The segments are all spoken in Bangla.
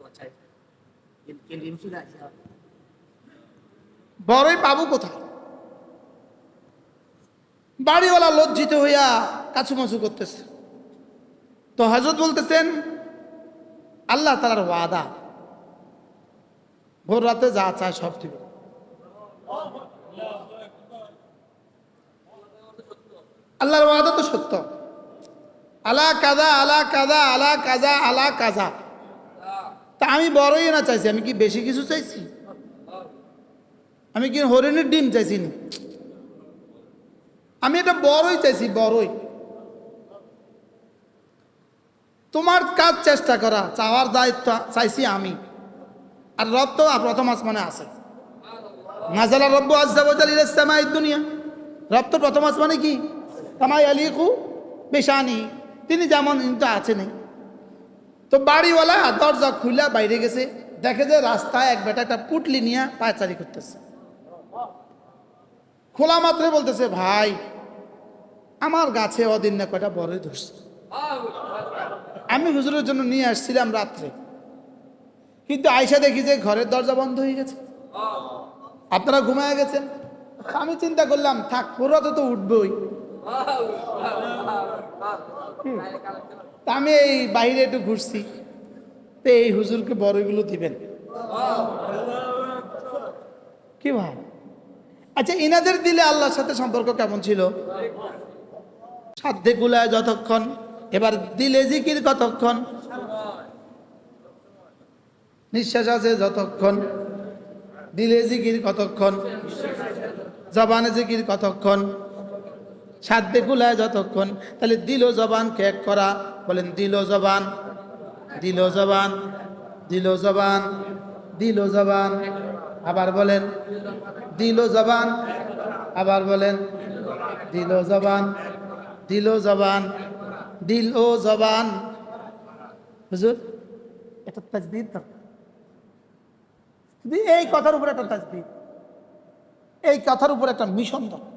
আসে বড়ই পাবো কোথায়? বাড়িওয়ালা লজ্জিত হইয়া কাছুমাছু করতেছে। তো হজরত বলতেছেন, আল্লাহ তালার ওয়াদা। ভোর রাতে যা চায় সব দিবে। আল্লাহর ওয়াদা তো সত্য। আলা কাজা আলা কাজা আলা কাজা আলা কাজা তা আমি বড়ই না চাইছি, আমি কি বেশি কিছু চাইছি? আমি কি হরিণের ডিম চাইছি না? আমি এটা বড়ই চাইছি, বড়ই। তোমার কাজ চেষ্টা করা, চাওয়ার দায়িত্ব চাইছি আমি। আর রব তো প্রথম আসমানে আছে। নাজালা রব্বু আজাল ইসলামাই দুনিয়া। রব তো প্রথম আসমানে কি? কামাই আলিকু বেশানি তিনি যেমন কিন্তু আছেনই তো বাড়িওয়ালা দরজা খুলে বাইরে গেছে, দেখে যে রাস্তায় এক বেটা একটা পুটলি নিয়ে পায়চারি করতেছে। খোলা মাত্রে বলতেছে, ভাই, আমার গাছে অদিন না কয়টা বড়ই ধরছে। আমি হুজুরের জন্য নিয়ে আসছিলাম রাত্রে। কিন্তু আয়সা দেখি যে ঘরের দরজা বন্ধ হয়ে গেছে। আপনারা ঘুমায় গেছেন? আমি চিন্তা করলাম, থাক পুরো তো উঠবই। আমি এই বাইরে একটু ঘুরছি। তো এই হুজুরকে বড়গুলো দিবেন। কি ভাই আচ্ছা ইনাদের দিলে আল্লাহর সাথে সম্পর্ক কেমন ছিল? সাধ্যে গুলায় যতক্ষণ, এবার দিলে জিকির কতক্ষণ? নিঃশ্বাস আছে যতক্ষণ। দিলে জিকির কতক্ষণ? জবানে জিকির কতক্ষণ? সাধ্যে গুলায় যতক্ষণ। তাহলে দিল জবান কেক করা। বলেন, দিল জবান দিল জবান দিল জবান দিল জবান। আবার বলেন, দিল জবান, আবার বলেন, দিল জবান দিল জবান, দিল ও জবান। হুজুর, এটা তাজদিদ এই কথার উপর একটা তাজদিদ, এই কথার উপর একটা মিশন দরকার।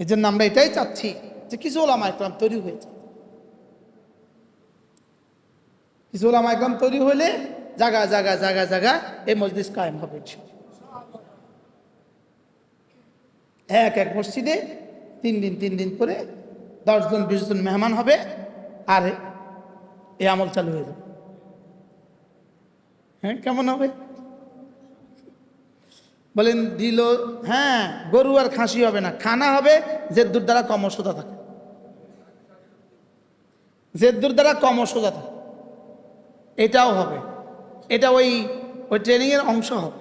এই জন্য আমরা এটাই চাচ্ছি যে কিছু ওলামা একরাম তৈরি হয়েছে কিছু ওলামা একরাম তৈরি হলে জায়গা জায়গা জায়গা জায়গা এই মসজিদ কায়েম হবে এক এক মসজিদে তিন দিন তিন দিন করে দশজন বিশ জন মেহমান হবে আর এই আমল চালু হয়ে যাবে। হ্যাঁ কেমন হবে? বলেন, দিল হ্যাঁ গরু আর খাসি হবে না। খানা হবে, জেদ্দুর দ্বারা কম সোজা থাকে। জেদ্দুর দ্বারা কম সোজা থাকে। এটাও হবে। এটা ওই ওই ট্রেনিংয়ের অংশ হবে।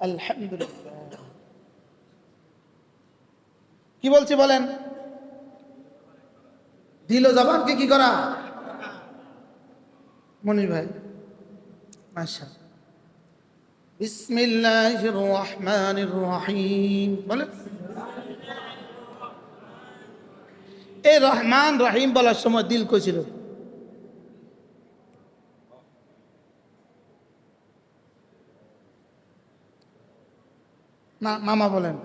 আলহামদুলিল্লাহ। কি বলছি বলেন? দিল জবানকে কি করা? মনির ভাই মাশা বিসমিল্লাহির রহমানির রহিম। বলেন। এই রহমান রহিম বলার সময় দিল কইছিল না মামা বলেন,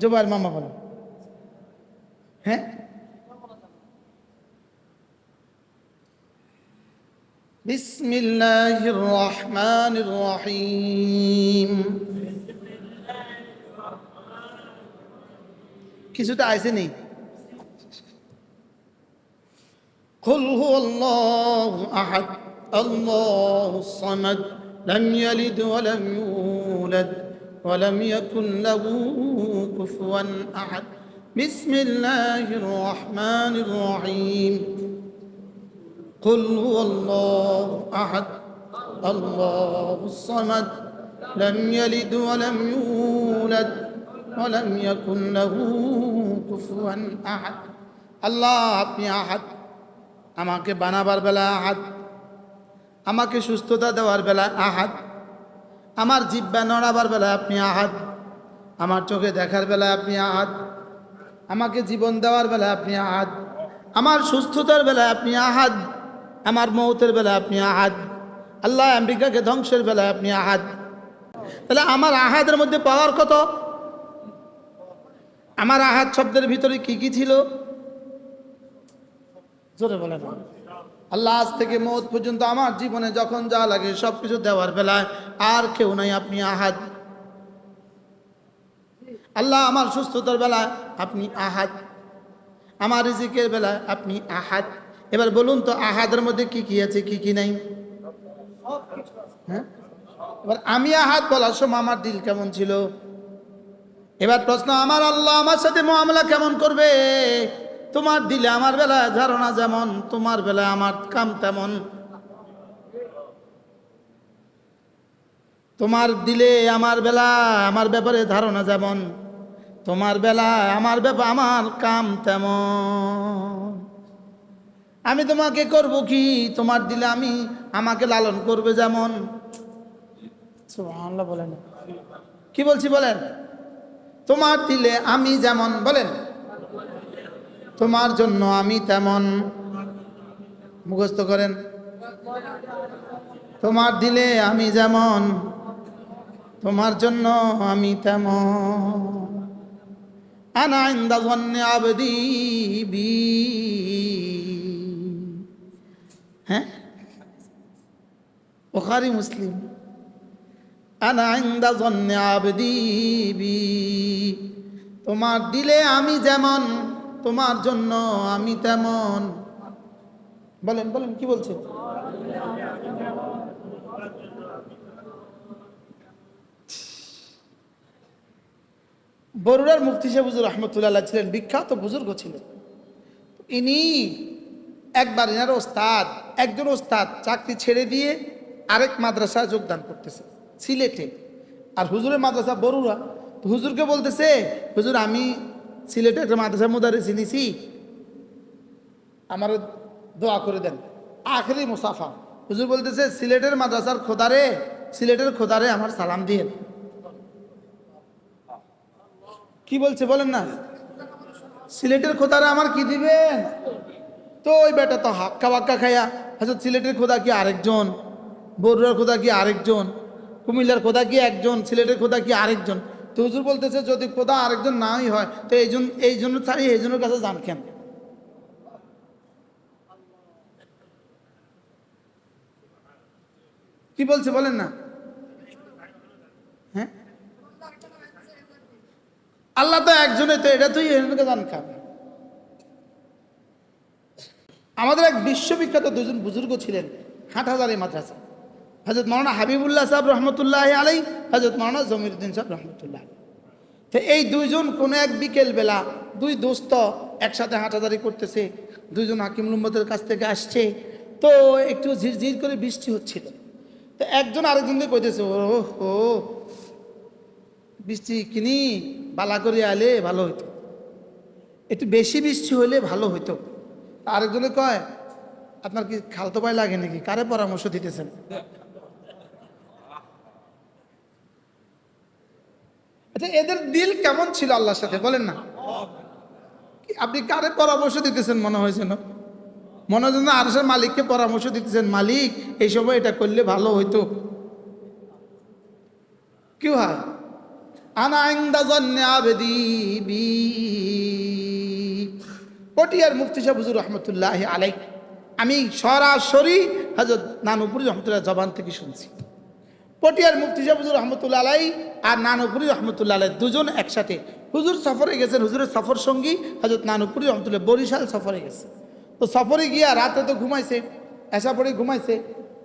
জুবাইর মামা বলেন। হ্যাঁ بسم الله الرحمن الرحيم কিছুটা আইসে নেই قل هو الله أحد الله الصمد لم يلد ولم يولد ولم يكن له كفوا أحد بسم الله الرحمن الرحيم قل هو الله أحد الله الصمد لم يلد ولم يولد ولم يكن له كفوا أحد আল্লাহ আপনি আহাদ আমাকে বানাবার বেলা আহাদ আমাকে সুস্থতা দেওয়ার বেলা আহাদ আমার জিব্বা নড়াবার বেলা আপনি আহাদ আমার চোখে দেখার বেলা আপনি আহাদ আমাকে জীবন দেওয়ার বেলা আপনি আহাদ। আমার সুস্থতার বেলা আপনি আহাদ। আমার মৌতের বেলায় আপনি আহাদ। আল্লাহ আমেরিকাকে ধ্বংসের বেলায় আপনি আহাদ। তাহলে আমার আহাদের মধ্যে পাওয়ার কত? আমার আহাদ শব্দের ভিতরে কি কি ছিল? জোরে বলেন। আল্লাহ আজ থেকে মৌত পর্যন্ত আমার জীবনে যখন যা লাগে সব কিছু দেওয়ার বেলায় আর কেউ নাই আপনি আহাদ। আল্লাহ আমার সুস্থতার বেলা আপনি আহাদ। আমার রিজিকের বেলা আপনি আহাদ। এবার বলুন তো, আহাদের মধ্যে কি কি আছে, কি কি নাই? হ্যাঁ? এবার আমি আহাত বলার সময় আমার দিল কেমন ছিল? এবার প্রশ্ন, আমার আল্লাহ আমার সাথে মামলা কেমন করবে? তোমার দিলে আমার বেলায় ধারণা যেমন, তোমার বেলায় আমার কাম তেমন। তোমার দিলে আমার বেলা আমার ব্যাপারে ধারণা যেমন। তোমার বেলা আমার ব্যাপার আমার কাম তেমন। আমি তোমাকে করব কি? তোমার দিলে আমি আমাকে লালন করবে যেমন। বলেন। কি বলছি বলেন? তোমার দিলে আমি যেমন, বলেন। তোমার জন্য আমি তেমন। মুখস্থ করেন। তোমার দিলে আমি যেমন, তোমার জন্য আমি তেমন। বি হ্যাঁ বুখারী মুসলিম বি তোমার দিলে আমি যেমন, তোমার জন্য আমি তেমন। বলেন বলেন, কি বলছেন বরুড়ার মুফতি সাহেব হুজুর রহমতুল্লাহ ছিলেন বিখ্যাত বুজুর্গ ছিলেন। ইনি একবার এনার ওস্তাদ, একজন ওস্তাদ চাকরি ছেড়ে দিয়ে আরেক মাদ্রাসায় যোগদান করতেছে, সিলেটে। আর হুজুরের মাদ্রাসা বরুড়া। হুজুরকে বলতেছে, হুজুর, আমি সিলেটে একটা মাদ্রাসা মুদারে চিনিছি আমার দোয়া করে দেন। আখেরি মুসাফা। হুজুর বলতেছে, সিলেটের মাদ্রাসার খোদারে, সিলেটের খোদারে আমার সালাম দিয়ে কি বলছে বলেন না? সিলেটের খোদারে আমার কি দিবেন? তো ওই বেটা তো হাক্কা বাক্কা খায়া হাজর সিলেটের খোদা কি আরেকজন? বরুয়ার খোদা কি আরেকজন? কুমিল্লার খোদা কি একজন? সিলেটের খোদা কি আরেকজন? তো হুজুর বলতেছে, যদি খোদা আরেকজন নাই হয়, তো এই জন্য এই জন্য ছাড়ি, এই জন্য কাছে জান কেন? কি বলছে বলেন না? আল্লাহ তো একজনে তো এটা তুই এখানকে জান খান আমাদের এক বিশ্ববিখ্যাত দুজন বুজুর্গ ছিলেন হাট হাটহাজারি মাদ্রাসা। হজরত মৌলানা হাবিবুল্লাহ সাহেব রহমতুল্লাহ আলাই হজরত মৌলানা জমিরুদ্দিন সাহেব রহমতুল্লাহ। তো এই দুইজন কোনো এক বিকেল বেলা দুই দোস্ত একসাথে হাঁটাদারি করতেছে, দুইজন হাকিম মুম্মদের কাছ থেকে আসছে। তো একটু ঝিরঝির করে বৃষ্টি হচ্ছিল। তো একজন আরেকজনকে কইতেছে ও ও বৃষ্টি কিনি বালা করে আলে ভালো হইতো। একটু বেশি বৃষ্টি হলে ভালো হইতো। আরেকজনে কয়, আপনার কি খালতো পায় লাগে নাকি? কারে পরামর্শ দিতেছেন? আচ্ছা এদের দিল কেমন ছিল আল্লাহর সাথে? বলেন না। আপনি কারে পরামর্শ দিতেছেন মনে হয়েছে না মনে হচ্ছে না আরসের মালিককে পরামর্শ দিতেছেন, মালিক, এই সময় এটা করলে ভালো হইতো। কি হয়। পটিয়ার মুফতি সাহেব হুজুর রহমতুল্লাহ আলাই আমি সরাসরি হজরত নানুপুরি রহমতুল্লাহ জবান থেকে শুনছি। পটিয়ার মুফতি সাহেব হুজুর আলাই আর নানুপুরি রহমতুল্লাহ আলাই দুজন একসাথে। হুজুর সফরে গেছেন, হুজুরের সফর সঙ্গী হজরত নানুপুরি রহমতুল্লাহ বরিশাল সফরে গেছে। তো সফরে গিয়া রাতে তো ঘুমাইছে, এসা পড়ে ঘুমাইছে।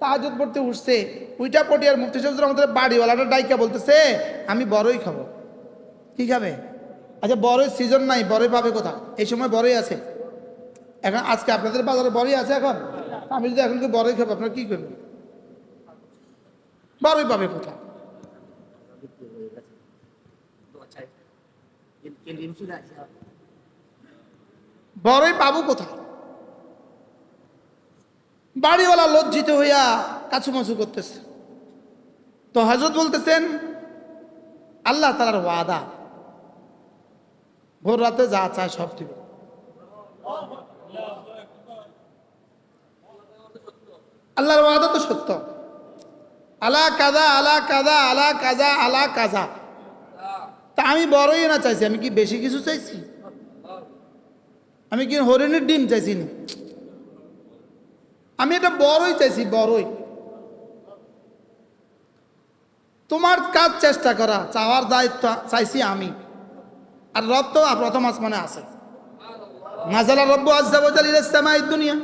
তাহাজত পড়তে উঠছে, উইটা পটিয়ার মুফতি সাহেব রহমতুল্লাহ বাড়িওয়ালাটা ডাইকা বলতেছে, আমি বড়ই খাব। কি খাবে? আচ্ছা বড়ই সিজন নাই, বড়ই পাবে কোথা এই সময় বড়ই আছে। এখন আজকে আপনাদের বাজারে বড়ই আছে এখন? আমি যদি এখন বড়ই খাব, আপনার কি করবেন? বড়ই পাবে কোথা বড়ই পাবো কোথায়? বাড়িওয়ালা লজ্জিত হইয়া কাছুমাছু করতেছে। তো হজরত বলতেছেন, আল্লাহ তালার ওয়াদা। ভোর রাতে যা চায় সব দিবে। আল্লাহর ওয়াদা তো সত্য। আলা কাজা আলা কাজা আলা কাজা আলা কাজা তা আমি বড়ই না চাইছি, আমি কি বেশি কিছু চাইছি? আমি কি হরিণের ডিম চাইছি না? আমি এটা বড়ই চাইছি, বড়ই। তোমার কাজ চেষ্টা করা, চাওয়ার দায়িত্ব চাইছি আমি। আর রব তো প্রথম আসমানে আছে। নাজালা রব্বু আজ্জাবাজাল ইলাসমা দুনিয়া।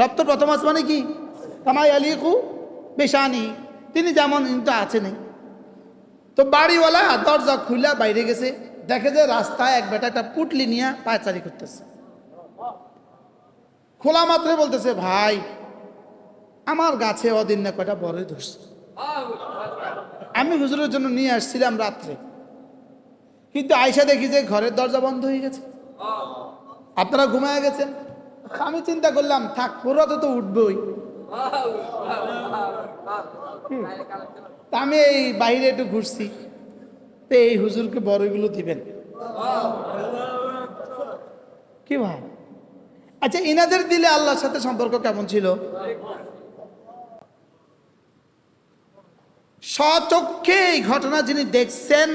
রব তো প্রথম আসমানে কি? তামাই আলিকু বেশানি। তিনি যেমন কিন্তু আছেনই তো বাড়িওয়ালা দরজা খুলে বাইরে গেছে। দেখে যে রাস্তায় এক বেটা একটা পুটলি নিয়ে পায়চারি করতেছে। খোলা মাত্রে বলতেছে, ভাই আমার গাছে অদিন না কয়টা বড়ই ধরছে। আমি হুজুরের জন্য নিয়ে আসছিলাম রাত্রে। কিন্তু আয়সা দেখি যে ঘরের দরজা বন্ধ হয়ে গেছে। আপনারা ঘুমায় গেছেন? আমি চিন্তা করলাম, থাক পুরো তো উঠবই। আমি এই বাইরে একটু ঘুরছি। তো এই হুজুরকে বড়গুলো দিবেন। কি ভাই আচ্ছা ইনাদের দিলে আল্লাহর সাথে সম্পর্ক কেমন ছিল? স্বচক্ষে এই ঘটনা যিনি দেখছেন,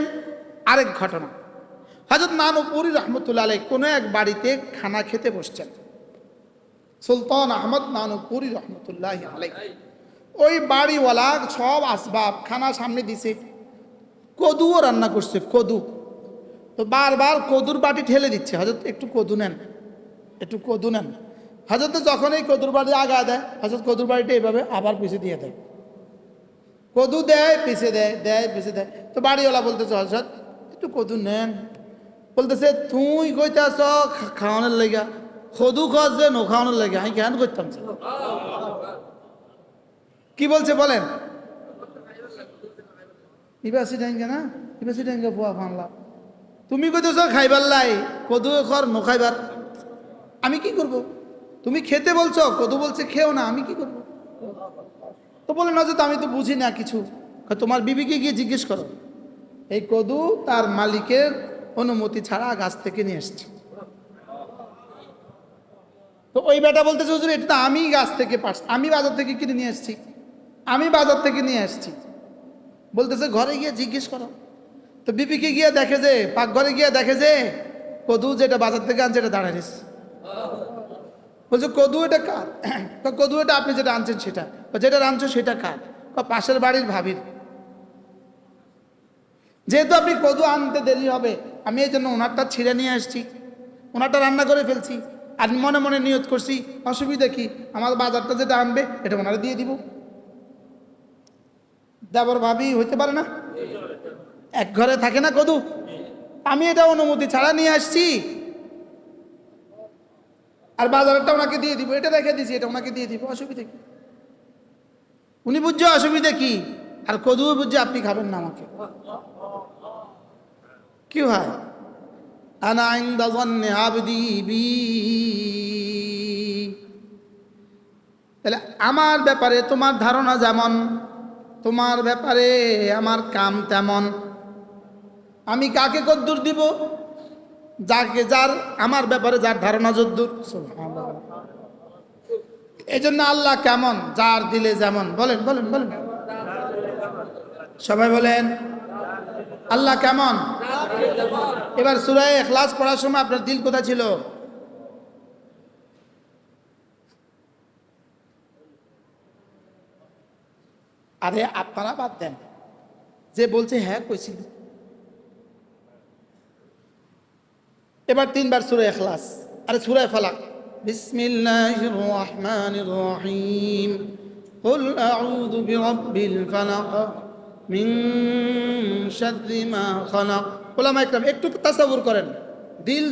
আরেক ঘটনা। হজরত নানুপুরি রহমতুল্লাহ আলাই কোনো এক বাড়িতে খানা খেতে বসছেন। সুলতান আহমদ নানুপুরি রহমতুল্লাহ আলাই ওই বাড়িওয়ালা সব আসবাব খানা সামনে দিছে। কদুও রান্না করছে, কদু। তো বারবার কদুর বাটি ঠেলে দিচ্ছে। হজরত একটু কদু নেন, একটু কদু নেন। হজরত যখন এই কদুর বাড়ি আগা দেয় হজরত কদুর বাড়িটা এইভাবে আবার পিছিয়ে দিয়ে দেয়। কদু দেয়, পিছে দেয় দেয়, পিছে দেয়। তো বাড়িওয়ালা বলতেছে হজরত একটু কদু নেন। বলতেছে, তুই কইতাছ খাওয়ানোর লেগা, কদু খস যে নো খাওয়ানোর লেগে, আমি কেন করতাম কি বলছে বলেন? ইবাসি ডেঙ্গে না? ইবাসি ডেঙ্গে পোয়া ফানলা তুমি কইতেছ খাইবার লাই, কদু খর নো খাইবার। আমি কি করব? তুমি খেতে বলছো, কদু বলছে, খেও না, আমি কি করব? তো বলে, না যে আমি তো বুঝি না কিছু। তোমার বিবিকে গিয়ে জিজ্ঞেস করো। এই কদু তার মালিকের অনুমতি ছাড়া গাছ থেকে নিয়ে এসছে। তো ওই বেটা বলতেছে, হুজুর, এটা তো আমি গাছ থেকে পাস আমি বাজার থেকে কিনে নিয়ে এসেছি, আমি বাজার থেকে নিয়ে এসেছি। বলতেছে, ঘরে গিয়ে জিজ্ঞেস করো। তো বিপিকে গিয়ে দেখে যে, পাকঘরে গিয়ে দেখে যে, কদু যেটা বাজার থেকে আনছে, এটা দাঁড়ায় বলছে, কদু এটা কার? কদু এটা আপনি যেটা আনছেন সেটা। যেটা আনছো সেটা কার? পাশের বাড়ির ভাবির। যেহেতু আপনি কদু আনতে দেরি হবে, আমি এই জন্য ওনারটা ছিঁড়ে নিয়ে আসছি। ওনারটা রান্না করে ফেলছি। আর মনে মনে নিয়ত করছি, অসুবিধা কি? আমার বাজারটা যেটা আনবে, এটা ওনারা দিয়ে দিব। দেবর ভাবি হইতে পারে না? এক ঘরে থাকে না কদু? আমি এটা অনুমতি ছাড়া নিয়ে আসছি। আর বাজারটা ওনাকে দিয়ে দিব। এটা রেখে দিছি, এটা ওনাকে দিয়ে দিব। অসুবিধা কি? উনি বুঝছে অসুবিধা কি? আর কদুও বুঝছে আপনি খাবেন না আমাকে। কি হয়? তাহলে আমার ব্যাপারে তোমার ধারণা যেমন, তোমার ব্যাপারে আমার কাম তেমন। আমি কাকে কদ্দুর দিব? যাকে যার, আমার ব্যাপারে যার ধারণা যদ্দুর। এই জন্য আল্লাহ কেমন? যার দিলে যেমন। বলেন বলেন বলেন। সবাই বলেন, আল্লাহ কেমন? এবার সুরায় এখলাস পড়ার সময় আপনার দিল কোথায় ছিল? আরে আপনারা বাদ দেন। যে বলছে হ্যাঁ কইছিল এবার তিনবার সুরে এখলাস আরে সুরায় ফালাক। বিসমিল্লাহির রহমানির রহিম قل أعوذ برب الفلق من شر ما خلق ওলামা একরাম একটু তাসাউর করেন দিল